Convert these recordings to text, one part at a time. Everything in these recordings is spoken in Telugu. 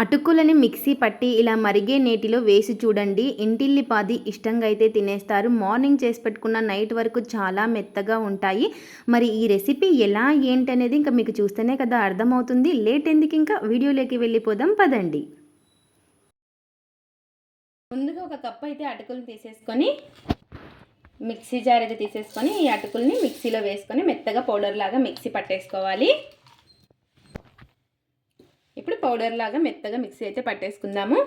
అటుకులని మిక్సీ పట్టి ఇలా మరిగే నీటిలో వేసి చూడండి. ఇంటిల్లిపాది ఇష్టంగా అయితే తినేస్తారు. మార్నింగ్ చేసి పెట్టుకున్న నైట్ వరకు చాలా మెత్తగా ఉంటాయి. మరి ఈ రెసిపీ ఎలా ఏంటి అనేది ఇంకా మీకు చూస్తేనే కదా అర్థమవుతుంది. లేట్ ఎందుకు ఇంకా? వీడియోలోకి వెళ్ళిపోదాం. పదండి. ముందుగా ఒక కప్పు అయితే అటుకులు తీసేసుకొని మిక్సీ జార్ అయితే తీసేసుకొని ఈ అటుకుల్ని మిక్సీలో వేసుకొని మెత్తగా పౌడర్ లాగా మిక్సీ పట్టేసుకోవాలి. ఇప్పుడు పౌడర్ లాగా మెత్తగా మిక్సీ అయితే పట్టేసుకుందాము.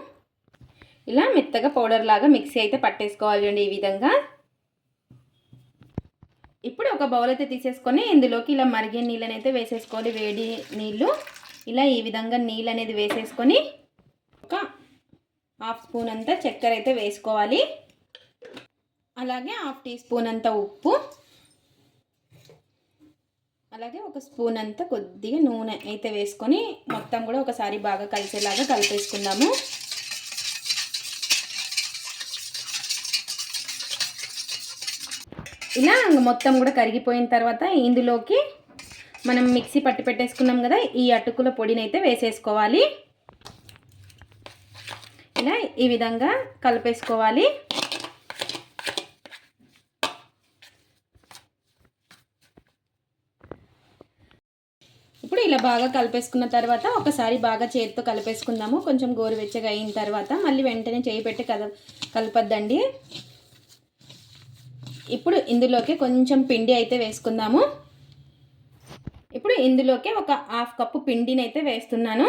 ఇలా మెత్తగా పౌడర్ లాగా మిక్సీ అయితే పట్టేసుకోవాలి అండి ఈ విధంగా. ఇప్పుడు ఒక బౌల్ అయితే తీసేసుకొని ఇందులోకి ఇలా మరిగే నీళ్ళని అయితే వేసేసుకోవాలి వేడి నీళ్ళు. ఇలా ఈ విధంగా నీళ్ళు అనేది వేసేసుకొని ఒక హాఫ్ స్పూన్ అంతా చక్కెర అయితే వేసుకోవాలి. అలాగే హాఫ్ టీ స్పూన్ అంత ఉప్పు. అలాగే ఒక స్పూన్ అంతా కొద్దిగా నూనె అయితే వేసుకొని మొత్తం కూడా ఒకసారి బాగా కలిసేలాగా కలిపేసుకుందాము. ఇలా మొత్తం కూడా కరిగిపోయిన తర్వాత ఇందులోకి మనం మిక్సీ పట్టి పెట్టేసుకున్నాం కదా ఈ అటుకుల పొడిని అయితే వేసేసుకోవాలి. ఇలా ఈ విధంగా కలిపేసుకోవాలి ఇప్పుడు ఇలా బాగా కలిపేసుకున్న తర్వాత ఒకసారి బాగా చేతితో కలిపేసుకుందాము. కొంచెం గోరువెచ్చగా అయిన తర్వాత మళ్ళీ వెంటనే చేయి పెట్టి కల కలపద్దండి. ఇప్పుడు ఇందులోకి కొంచెం పిండి అయితే వేసుకుందాము. ఇప్పుడు ఇందులోకి ఒక హాఫ్ కప్పు పిండిని అయితే వేస్తున్నాను.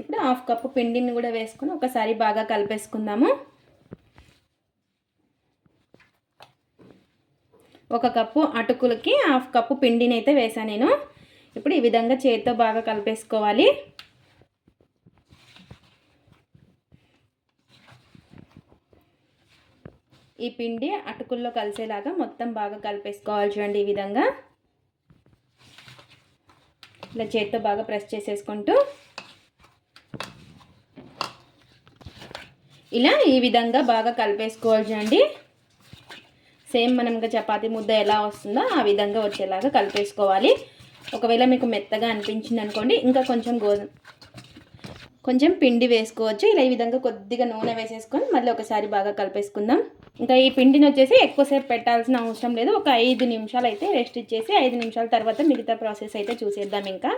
ఇప్పుడు హాఫ్ కప్పు పిండిని కూడా వేసుకుని ఒకసారి బాగా కలిపేసుకుందాము. ఒక కప్పు అటుకులకి హాఫ్ కప్పు పిండిని అయితే వేసాను నేను. ఇప్పుడు ఈ విధంగా చేతితో బాగా కలిపేసుకోవాలి. ఈ పిండి అటుకుల్లో కలిసేలాగా మొత్తం బాగా కలిపేసుకోవాలి చూడండి ఈ విధంగా. ఇలా చేతితో బాగా ప్రెస్ చేసేసుకుంటూ. ఇలా ఈ విధంగా బాగా కలిపేసుకోవాలి చూడండి. సేమ్ మనం ఇంకా చపాతీ ముద్ద ఎలా వస్తుందో ఆ విధంగా వచ్చేలాగా కలిపేసుకోవాలి. ఒకవేళ మీకు మెత్తగా అనిపించింది అనుకోండి ఇంకా కొంచెం గోధుమ కొంచెం పిండి వేసుకోవచ్చు. ఇలా ఈ విధంగా కొద్దిగా నూనె వేసేసుకొని మళ్ళీ ఒకసారి బాగా కలిపేసుకుందాం. ఇంకా ఈ పిండిని వచ్చేసి ఎక్కువసేపు పెట్టాల్సిన అవసరం లేదు. ఒక ఐదు నిమిషాలు అయితే రెస్ట్ ఇచ్చేసి ఐదు నిమిషాల తర్వాత మిగతా ప్రాసెస్ అయితే చూసేద్దాం ఇంకా.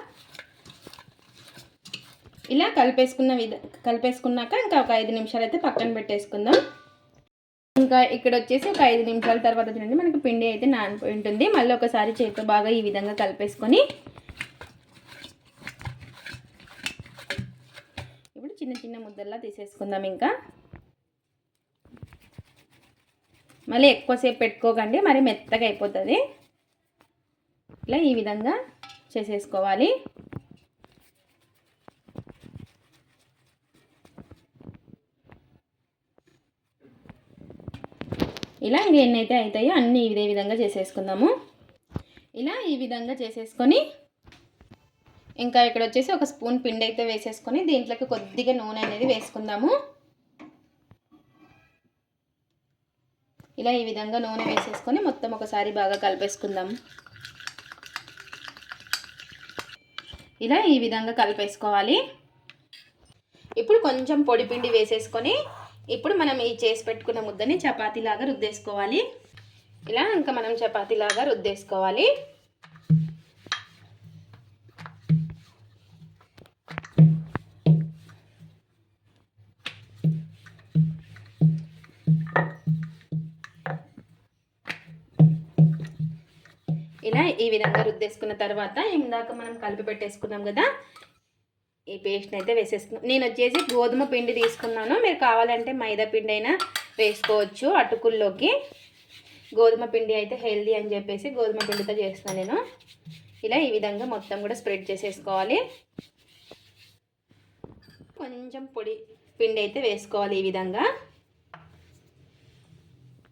ఇలా కలిపేసుకున్న విధ కలిపేసుకున్నాక ఇంకా ఒక ఐదు నిమిషాలు అయితే పక్కన పెట్టేసుకుందాం. ఇంకా ఇక్కడ వచ్చేసి ఒక ఐదు నిమిషాల తర్వాత చూడండి మనకి పిండి అయితే నానిపోయి ఉంటుంది. మళ్ళీ ఒకసారి చేతితో బాగా ఈ విధంగా కలిపేసుకొని ఇప్పుడు చిన్న చిన్న ముద్దల్లా తీసేసుకుందాం ఇంకా. మళ్ళీ ఎక్కువసేపు పెట్టుకోకండి మరి మెత్తగా అయిపోతుంది. ఇలా ఈ విధంగా చేసేసుకోవాలి. ఇలా ఇంక ఎన్నైతే అవుతాయో అన్నీ ఇదే విధంగా చేసేసుకుందాము. ఇలా ఈ విధంగా చేసేసుకొని ఇంకా ఇక్కడ వచ్చేసి ఒక స్పూన్ పిండి అయితే వేసేసుకొని దీంట్లోకి కొద్దిగా నూనె అనేది వేసుకుందాము. ఇలా ఈ విధంగా నూనె వేసేసుకొని మొత్తం ఒకసారి బాగా కలిపేసుకుందాం. ఇలా ఈ విధంగా కలిపేసుకోవాలి. ఇప్పుడు కొంచెం పొడి పిండి వేసేసుకొని ఇప్పుడు మనం ఈ చేసి పెట్టుకున్న ముద్దని చపాతీలాగా రుద్దేసుకోవాలి. ఇలా ఇంకా మనం చపాతీలాగా రుద్దేసుకోవాలి. ఇలా ఈ విధంగా రుద్దేసుకున్న తర్వాత ఇందాక మనం కలిపి పెట్టేసుకున్నాం కదా ఈ పేస్ట్ని అయితే వేసేసుకున్నాను నేను వచ్చేసి గోధుమ పిండి తీసుకున్నాను. మీరు కావాలంటే మైదా పిండి అయినా వేసుకోవచ్చు అటుకుల్లోకి. గోధుమ పిండి అయితే హెల్దీ అని చెప్పేసి గోధుమ పిండితో చేస్తాను నేను. ఇలా ఈ విధంగా మొత్తం కూడా స్ప్రెడ్ చేసేసుకోవాలి. కొంచెం పొడి పిండి అయితే వేసుకోవాలి ఈ విధంగా.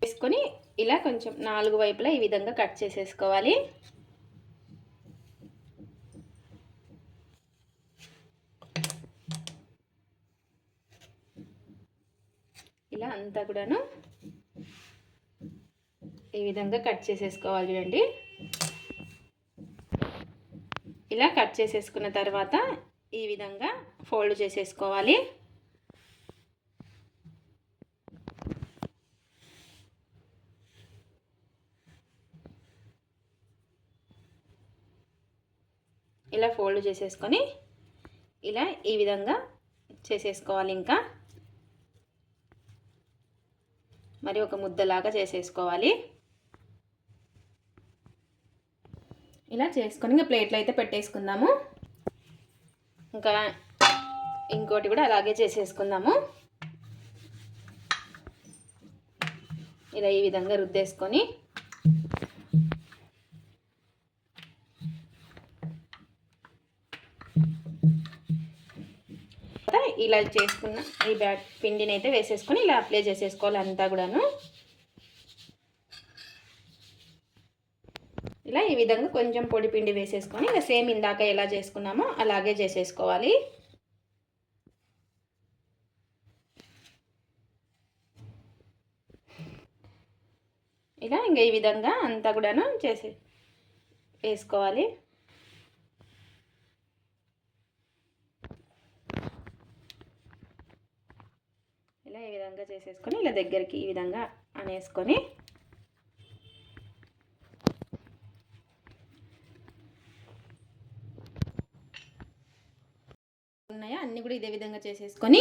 వేసుకొని ఇలా కొంచెం నాలుగు వైపులా ఈ విధంగా కట్ చేసేసుకోవాలి. ఇలా అంతా కూడాను ఈ విధంగా కట్ చేసేసుకోవాలి చూడండి. ఇలా కట్ చేసేసుకున్న తర్వాత ఈ విధంగా ఫోల్డ్ చేసేసుకోవాలి. ఇలా ఫోల్డ్ చేసేసుకొని ఇలా ఈ విధంగా చేసేసుకోవాలి ఇంకా. మరి ఒక ముద్దలాగా చేసేసుకోవాలి. ఇలా చేసుకొని ఇంకా ప్లేట్లో అయితే పెట్టేసుకుందాము. ఇంకా ఇంకోటి కూడా అలాగే చేసేసుకుందాము. ఇలా ఈ విధంగా రుద్దేసుకొని ఇలా చేసుకున్న ఈ బ్యాట్ పిండిని అయితే వేసేసుకొని ఇలా అప్లై చేసేసుకోవాలి అంతా కూడాను. ఇలా ఈ విధంగా కొంచెం పొడి పిండి వేసేసుకొని ఇలా సేమ్ ఇందాక ఎలా చేసుకున్నామో అలాగే చేసేసుకోవాలి. ఇలా ఇంకా ఈ విధంగా అంతా కూడాను చేసే వేసుకోవాలి ఇలా ఈ విధంగా చేసేసుకొని ఇలా దగ్గరికి ఈ విధంగా అనేసుకొని ఉన్నాయో? అన్నీ కూడా ఇదే విధంగా చేసేసుకొని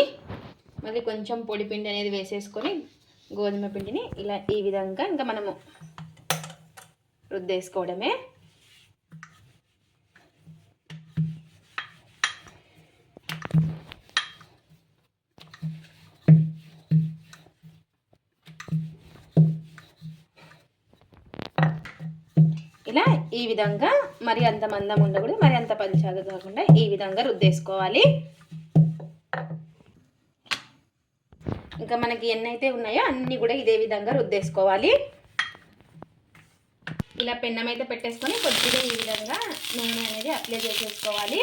మళ్ళీ కొంచెం పొడి పిండి అనేది వేసేసుకొని గోధుమ పిండిని ఇలా ఈ విధంగా ఇంకా మనము రుద్దేసుకోవడమే. ఇలా ఈ విధంగా మరి అంత మందం ఉండకూడదు మరి అంత పంచాగా కాకుండా ఈ విధంగా రుద్దేసుకోవాలి. ఇంకా మనకి ఎన్నైతే ఉన్నాయో అన్నీ కూడా ఇదే విధంగా రుద్దేసుకోవాలి. ఇలా పెన్నం అయితే పెట్టేసుకొని కొద్దిగా ఈ విధంగా నూనె అనేది అప్లై చేసేసుకోవాలి.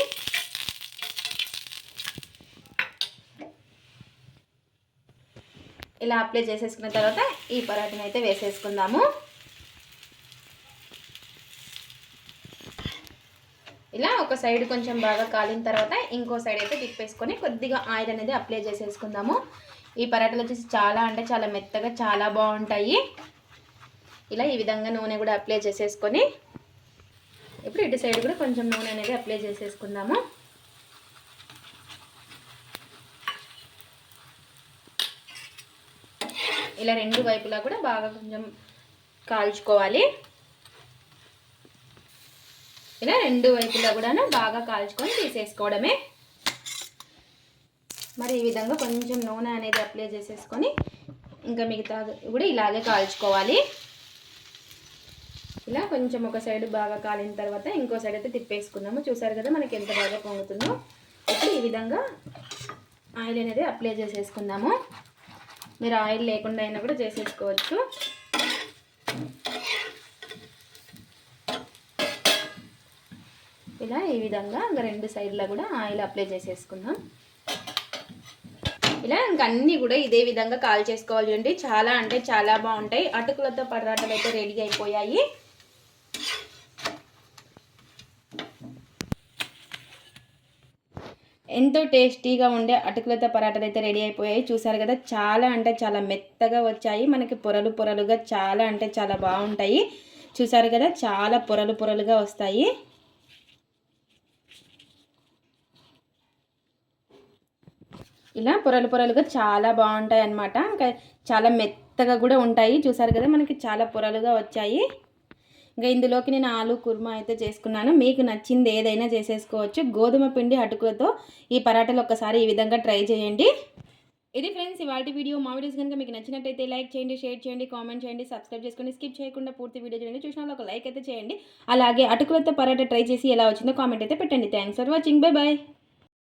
ఇలా అప్లై చేసేసుకున్న తర్వాత ఈ పరాటిని అయితే వేసేసుకుందాము. ఇలా ఒక సైడ్ కొంచెం బాగా కాలిన తర్వాత ఇంకో సైడ్ అయితే తిప్పేసుకొని కొద్దిగా ఆయిల్ అనేది అప్లై చేసేసుకుందాము. ఈ పరాటాలు వచ్చేసి చాలా అంటే చాలా మెత్తగా చాలా బాగుంటాయి. ఇలా ఈ విధంగా నూనె కూడా అప్లై చేసేసుకొని ఇప్పుడు ఇటు సైడ్ కూడా కొంచెం నూనె అనేది అప్లై చేసేసుకుందాము. ఇలా రెండు వైపులా కూడా బాగా కొంచెం కాల్చుకోవాలి. ఇలా రెండు వైపులా కూడాను బాగా కాల్చుకొని తీసేసుకోవడమే. మరి ఈ విధంగా కొంచెం నూనె అనేది అప్లై చేసేసుకొని ఇంకా మిగతా కూడా ఇలాగే కాల్చుకోవాలి. ఇలా కొంచెం ఒక సైడ్ బాగా కాలిన తర్వాత ఇంకో సైడ్ అయితే తిప్పేసుకున్నాము. చూసారు కదా మనకి ఎంత బాగా పొంగుతుందో. ఇప్పుడు ఈ విధంగా ఆయిల్ అనేది అప్లై చేసేసుకుందాము మీరు ఆయిల్ లేకుండా అయినా కూడా చేసేసుకోవచ్చు. ఇలా ఈ విధంగా ఇంకా రెండు సైడ్లో కూడా ఆయిల్ అప్లై చేసేసుకుందాం. ఇలా ఇంకా అన్నీ కూడా ఇదే విధంగా కాల్ చేసుకోవాలి చూడండి. చాలా అంటే చాలా బాగుంటాయి. అటుకులతో పరాటలు అయితే రెడీ అయిపోయాయి. ఎంతో టేస్టీగా ఉండే అటుకులతో పరాటలు అయితే రెడీ అయిపోయాయి. చూసారు కదా చాలా అంటే చాలా మెత్తగా వచ్చాయి. మనకి పొరలు పొరలుగా చాలా అంటే చాలా బాగుంటాయి. చూసారు కదా చాలా పొరలు పొరలుగా వస్తాయి. ఇలా పొరలు పొరలుగా చాలా బాగుంటాయి అన్నమాట ఇంకా చాలా మెత్తగా కూడా ఉంటాయి. చూసారు కదా మనకి చాలా పొరలుగా వచ్చాయి. ఇంకా ఇందులోకి నేను ఆలు కుర్మా అయితే చేసుకున్నాను. మీకు నచ్చింది ఏదైనా చేసేసుకోవచ్చు. గోధుమ పిండి అటుకులతో ఈ పరాటాలు ఒక్కసారి ఈ విధంగా ట్రై చేయండి. ఇది ఫ్రెండ్స్ ఇవాటి వీడియో. మా వీడియోస్ కనుక మీకు నచ్చినట్టయితే లైక్ చేయండి షేర్ చేయండి కామెంట్ చేయండి సబ్స్క్రైబ్ చేసుకోండి స్కిప్ చేయకుండా పూర్తి వీడియో చేయండి చూసిన ఒక లైక్ అయితే చేయండి. అలాగే అటుకులతో పరాటా ట్రై చేసి ఎలా వచ్చిందో కామెంట్ అయితే పెట్టండి. Thanks for watching. Bye bye